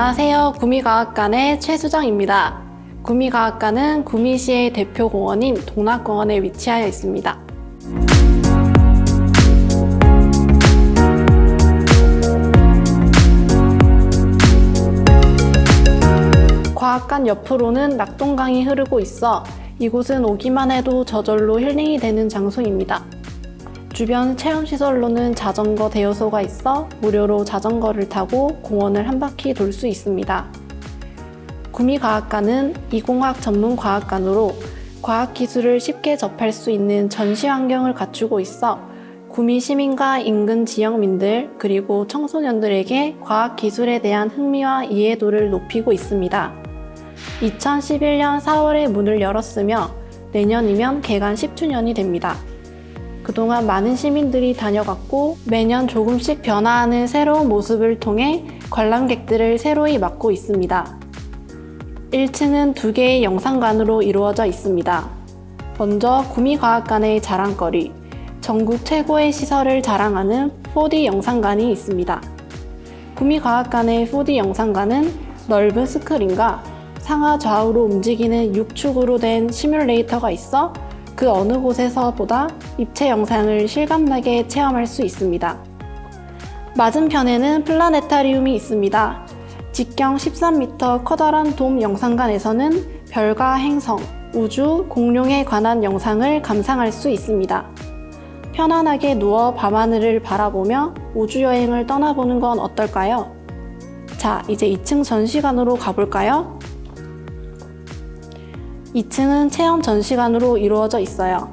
안녕하세요. 구미과학관의 최수정입니다. 구미과학관은 구미시의 대표 공원인 동락공원에 위치하여 있습니다. 과학관 옆으로는 낙동강이 흐르고 있어 이곳은 오기만 해도 저절로 힐링이 되는 장소입니다. 주변 체험시설로는 자전거 대여소가 있어 무료로 자전거를 타고 공원을 한 바퀴 돌 수 있습니다. 구미과학관은 이공학 전문 과학관으로 과학기술을 쉽게 접할 수 있는 전시 환경을 갖추고 있어 구미 시민과 인근 지역민들 그리고 청소년들에게 과학 기술에 대한 흥미와 이해도를 높이고 있습니다. 2011년 4월에 문을 열었으며 내년이면 개관 10주년이 됩니다. 그동안 많은 시민들이 다녀갔고 매년 조금씩 변화하는 새로운 모습을 통해 관람객들을 새로이 맡고 있습니다. 1층은 두 개의 영상관으로 이루어져 있습니다. 먼저 구미과학관의 자랑거리, 전국 최고의 시설을 자랑하는 4D 영상관이 있습니다. 구미과학관의 4D 영상관은 넓은 스크린과 상하 좌우로 움직이는 6축으로 된 시뮬레이터가 있어 그 어느 곳에서보다 입체 영상을 실감나게 체험할 수 있습니다. 맞은편에는 플라네타리움이 있습니다. 직경 13m 커다란 돔 영상관에서는 별과 행성, 우주, 공룡에 관한 영상을 감상할 수 있습니다. 편안하게 누워 밤하늘을 바라보며 우주 여행을 떠나보는 건 어떨까요? 자, 이제 2층 전시관으로 가볼까요? 2층은 체험 전시관으로 이루어져 있어요.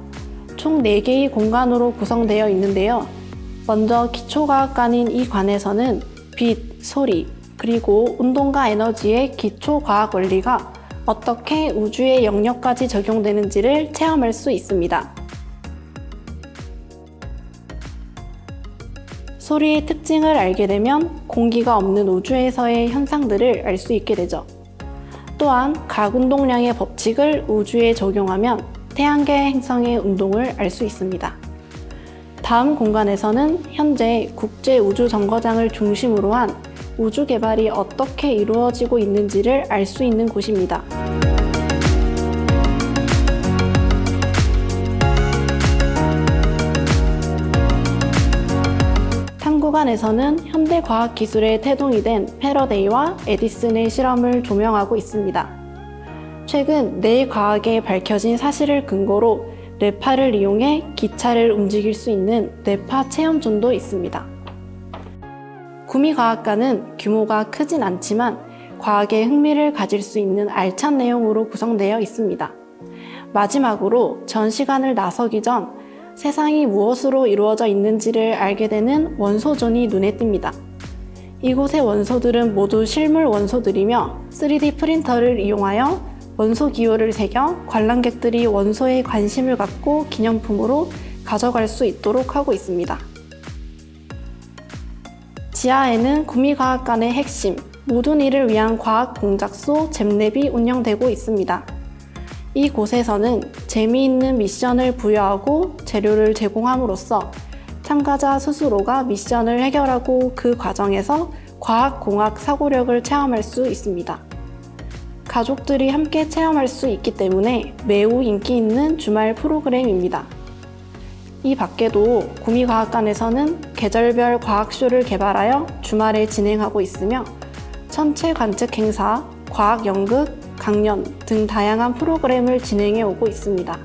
총 4개의 공간으로 구성되어 있는데요. 먼저 기초과학관인 이 관에서는 빛, 소리, 그리고 운동과 에너지의 기초과학 원리가 어떻게 우주의 영역까지 적용되는지를 체험할 수 있습니다. 소리의 특징을 알게 되면 공기가 없는 우주에서의 현상들을 알 수 있게 되죠. 또한 각 운동량의 법칙을 우주에 적용하면 태양계 행성의 운동을 알 수 있습니다. 다음 공간에서는 현재 국제우주정거장을 중심으로 한 우주 개발이 어떻게 이루어지고 있는지를 알 수 있는 곳입니다. 구관에서는 현대 과학 기술의 태동이 된 패러데이와 에디슨의 실험을 조명하고 있습니다. 최근 뇌 과학에 밝혀진 사실을 근거로 뇌파를 이용해 기차를 움직일 수 있는 뇌파 체험존도 있습니다. 구미과학관은 규모가 크진 않지만 과학에 흥미를 가질 수 있는 알찬 내용으로 구성되어 있습니다. 마지막으로 전시관을 나서기 전 세상이 무엇으로 이루어져 있는지를 알게 되는 원소존이 눈에 띕니다. 이곳의 원소들은 모두 실물 원소들이며 3D 프린터를 이용하여 원소 기호를 새겨 관람객들이 원소에 관심을 갖고 기념품으로 가져갈 수 있도록 하고 있습니다. 지하에는 구미과학관의 핵심, 모든 이를 위한 과학 공작소 잼랩이 운영되고 있습니다. 이곳에서는 재미있는 미션을 부여하고 재료를 제공함으로써 참가자 스스로가 미션을 해결하고 그 과정에서 과학공학 사고력을 체험할 수 있습니다. 가족들이 함께 체험할 수 있기 때문에 매우 인기 있는 주말 프로그램입니다. 이 밖에도 구미과학관에서는 계절별 과학쇼를 개발하여 주말에 진행하고 있으며 천체 관측 행사, 과학 연극, 강연 등 다양한 프로그램을 진행해 오고 있습니다.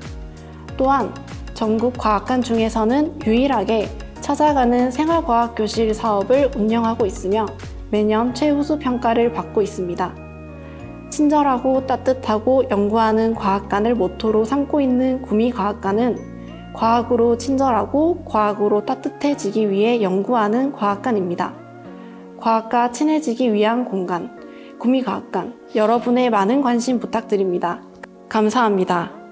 또한 전국 과학관 중에서는 유일하게 찾아가는 생활과학 교실 사업을 운영하고 있으며 매년 최우수 평가를 받고 있습니다. 친절하고 따뜻하고 연구하는 과학관을 모토로 삼고 있는 구미과학관은 과학으로 친절하고 과학으로 따뜻해지기 위해 연구하는 과학관입니다. 과학과 친해지기 위한 공간, 구미과학관. 여러분의 많은 관심 부탁드립니다. 감사합니다.